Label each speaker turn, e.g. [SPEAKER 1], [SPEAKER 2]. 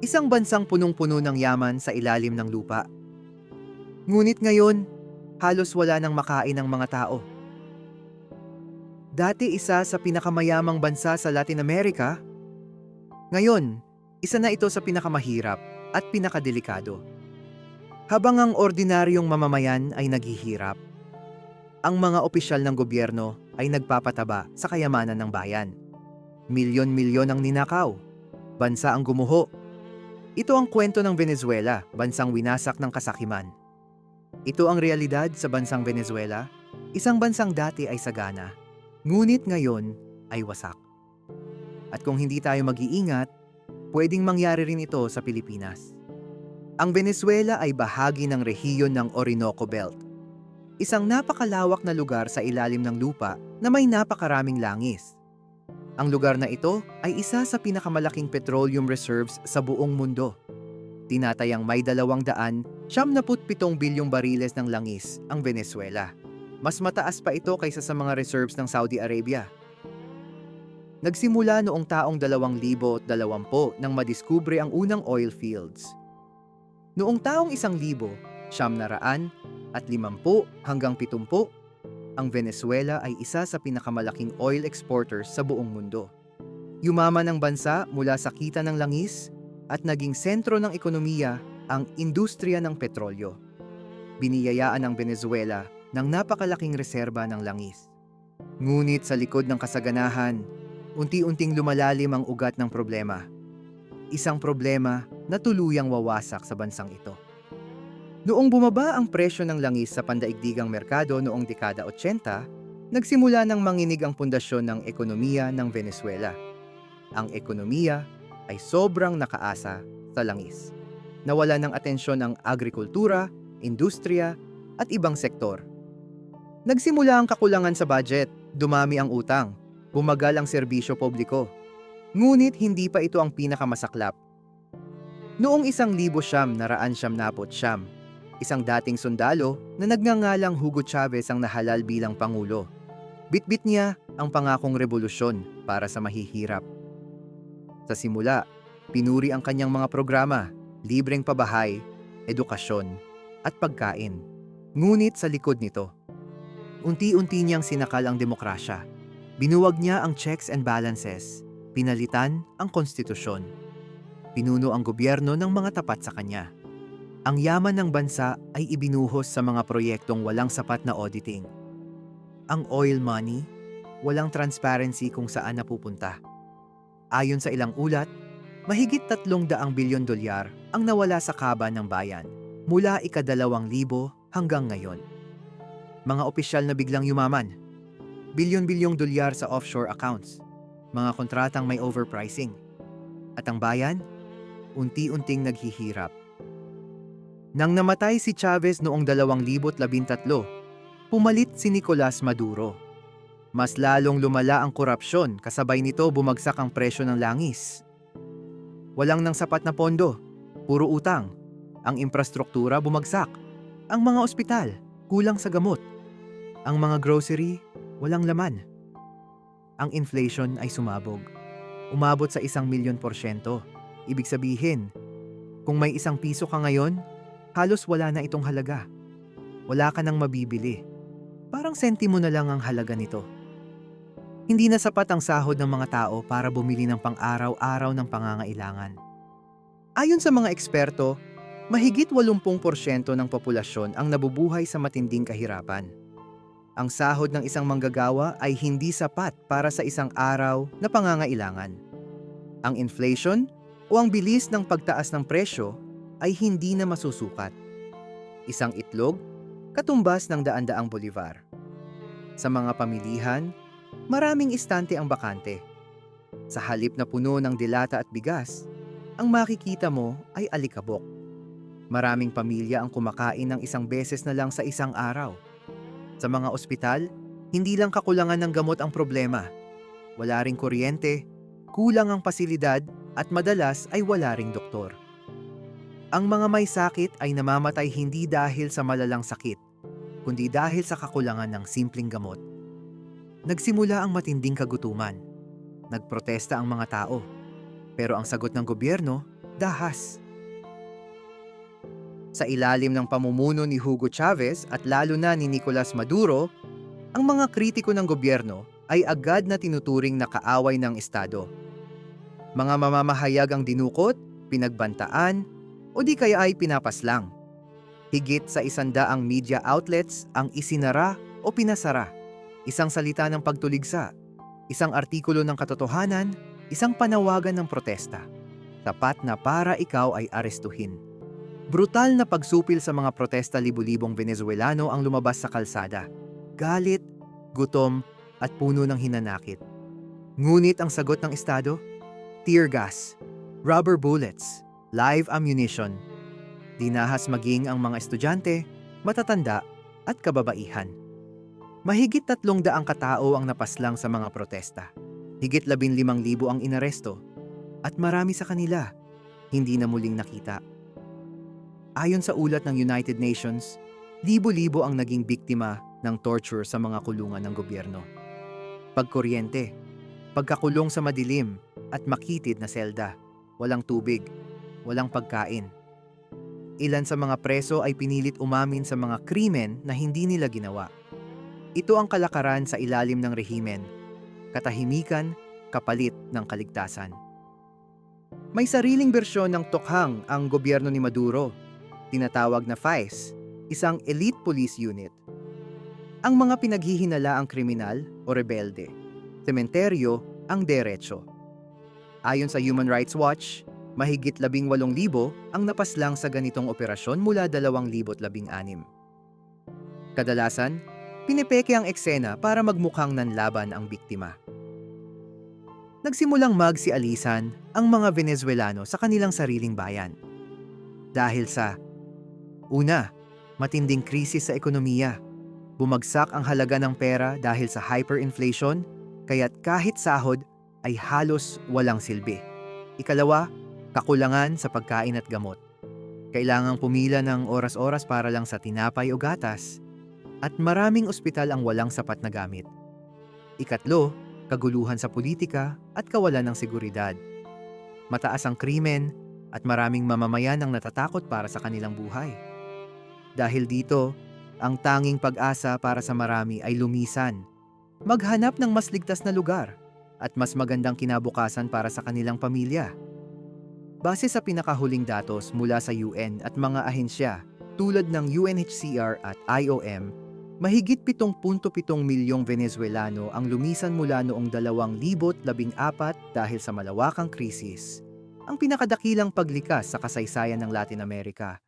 [SPEAKER 1] Isang bansang punong-puno ng yaman sa ilalim ng lupa. Ngunit ngayon, halos wala nang makain ng mga tao. Dati isa sa pinakamayamang bansa sa Latin America, ngayon, isa na ito sa pinakamahirap at pinakadelikado. Habang ang ordinaryong mamamayan ay naghihirap, ang mga opisyal ng gobyerno ay nagpapataba sa kayamanan ng bayan. Milyon-milyon ang ninakaw. Bansa ang gumuho. Ito ang kwento ng Venezuela, bansang winasak ng kasakiman. Ito ang realidad sa bansang Venezuela, isang bansang dati ay sagana, ngunit ngayon ay wasak. At kung hindi tayo mag-iingat, pwedeng mangyari rin ito sa Pilipinas. Ang Venezuela ay bahagi ng rehiyon ng Orinoco Belt. Isang napakalawak na lugar sa ilalim ng lupa na may napakaraming langis. Ang lugar na ito ay isa sa pinakamalaking petroleum reserves sa buong mundo. Tinatayang may dalawang daan, siyam bilyong bariles ng langis ang Venezuela. Mas mataas pa ito kaysa sa mga reserves ng Saudi Arabia. Nagsimula noong taong 2020 nang madiskubre ang unang oil fields. Noong taong 1,000, siyam na raan at 50 hanggang 70, ang Venezuela ay isa sa pinakamalaking oil exporters sa buong mundo. Yumaman ang bansa mula sa kita ng langis at naging sentro ng ekonomiya ang industriya ng petrolyo. Biniyayaan ng Venezuela ng napakalaking reserba ng langis. Ngunit sa likod ng kasaganahan, unti-unting lumalalim ang ugat ng problema. Isang problema na tuluyang wawasak sa bansang ito. Noong bumaba ang presyo ng langis sa pandaigdigang merkado noong dekada 80, nagsimula ng manginig ang pundasyon ng ekonomiya ng Venezuela. Ang ekonomiya ay sobrang nakaasa sa langis. Nawala ng atensyon ang agrikultura, industriya, at ibang sektor. Nagsimula ang kakulangan sa budget, dumami ang utang, bumagal ang serbisyo publiko. Ngunit hindi pa ito ang pinakamasaklap Noong isang libo siyam naraan siyam napot siyam, isang dating sundalo na nagngangalang Hugo Chavez ang nahalal bilang Pangulo. Bitbit niya ang pangakong revolusyon para sa mahihirap. Sa simula, pinuri ang kanyang mga programa, libreng pabahay, edukasyon, at pagkain. Ngunit sa likod nito, unti-unti niyang sinakal ang demokrasya. Binuwag niya ang checks and balances, pinalitan ang konstitusyon Pinuno ang gobyerno ng mga tapat sa kanya. Ang yaman ng bansa ay ibinuhos sa mga proyektong walang sapat na auditing. Ang oil money, walang transparency kung saan napupunta. Ayon sa ilang ulat, mahigit tatlong daang bilyon dolyar ang nawala sa kaba ng bayan mula ikadalawang libo hanggang ngayon. Mga opisyal na biglang yumaman, bilyon-bilyong dolyar sa offshore accounts, mga kontratang may overpricing. At ang bayan, unti-unting naghihirap. Nang namatay si Chavez noong 2013, pumalit si Nicolas Maduro. Mas lalong lumala ang korupsyon kasabay nito bumagsak ang presyo ng langis. Walang nang sapat na pondo, puro utang. Ang infrastruktura bumagsak. Ang mga ospital, kulang sa gamot. Ang mga grocery, walang laman. Ang inflation ay sumabog. Umabot sa isang milyon porsyento. Ibig sabihin, kung may isang piso ka ngayon, halos wala na itong halaga. Wala ka nang mabibili. Parang sentimo na lang ang halaga nito. Hindi na sapat ang sahod ng mga tao para bumili ng pang-araw-araw ng pangangailangan. Ayon sa mga eksperto, mahigit 80% ng populasyon ang nabubuhay sa matinding kahirapan. Ang sahod ng isang manggagawa ay hindi sapat para sa isang araw na pangangailangan. Ang inflation o ang bilis ng pagtaas ng presyo ay hindi na masusukat. Isang itlog, katumbas ng daan-daang bolivar. Sa mga pamilihan, maraming istante ang bakante. Sa halip na puno ng dilata at bigas, ang makikita mo ay alikabok. Maraming pamilya ang kumakain ng isang beses na lang sa isang araw. Sa mga ospital, hindi lang kakulangan ng gamot ang problema. Wala ring kuryente, kulang ang pasilidad at madalas ay wala ring doktor. Ang mga may sakit ay namamatay hindi dahil sa malalang sakit, kundi dahil sa kakulangan ng simpleng gamot. Nagsimula ang matinding kagutuman. Nagprotesta ang mga tao. Pero ang sagot ng gobyerno, dahas. Sa ilalim ng pamumuno ni Hugo Chavez at lalo na ni Nicolas Maduro, ang mga kritiko ng gobyerno ay agad na tinuturing na kaaway ng Estado. Mga mamamahayag ang dinukot, pinagbantaan, o di kaya ay pinapaslang. Higit sa isandaang media outlets ang isinara o pinasara. Isang salita ng pagtuligsa, isang artikulo ng katotohanan, isang panawagan ng protesta. Tapat na para ikaw ay arestuhin. Brutal na pagsupil sa mga protesta libu-libong Venezuelano ang lumabas sa kalsada. Galit, gutom, at puno ng hinanakit. Ngunit ang sagot ng Estado? Tear gas, rubber bullets, live ammunition. Dinahas maging ang mga estudyante, matatanda, at kababaihan. Mahigit tatlong daang katao ang napaslang sa mga protesta. Higit labin limang libo ang inaresto. At marami sa kanila, hindi na muling nakita. Ayon sa ulat ng United Nations, libo-libo ang naging biktima ng torture sa mga kulungan ng gobyerno. Pagkuryente, pagkakulong sa madilim at makitid na selda, walang tubig, walang pagkain. Ilan sa mga preso ay pinilit umamin sa mga krimen na hindi nila ginawa. Ito ang kalakaran sa ilalim ng rehimen, katahimikan, kapalit ng kaligtasan. May sariling bersyon ng tokhang ang gobyerno ni Maduro, tinatawag na FICE, isang elite police unit. Ang mga pinaghihinala ang kriminal o rebelde, sementeryo ang derecho. Ayon sa Human Rights Watch, mahigit 18,000 ang napaslang sa ganitong operasyon mula 2016. Kadalasan, pinipeke ang eksena para magmukhang nanlaban ang biktima. Nagsimulang magsialisan ang mga Venezuelano sa kanilang sariling bayan. Dahil sa Una, matinding krisis sa ekonomiya. Bumagsak ang halaga ng pera dahil sa hyperinflation, kaya't kahit sahod ay halos walang silbi. Ikalawa, kakulangan sa pagkain at gamot. Kailangang pumila ng oras-oras para lang sa tinapay o gatas, at maraming ospital ang walang sapat na gamit. Ikatlo, kaguluhan sa politika at kawalan ng seguridad. Mataas ang krimen at maraming mamamayan ang natatakot para sa kanilang buhay. Dahil dito, ang tanging pag-asa para sa marami ay lumisan, maghanap ng mas ligtas na lugar at mas magandang kinabukasan para sa kanilang pamilya. Base sa pinakahuling datos mula sa UN at mga ahensya tulad ng UNHCR at IOM, mahigit 7.7 milyong Venezuelano ang lumisan mula noong 2014 dahil sa malawakang krisis, ang pinakadakilang paglikas sa kasaysayan ng Latin America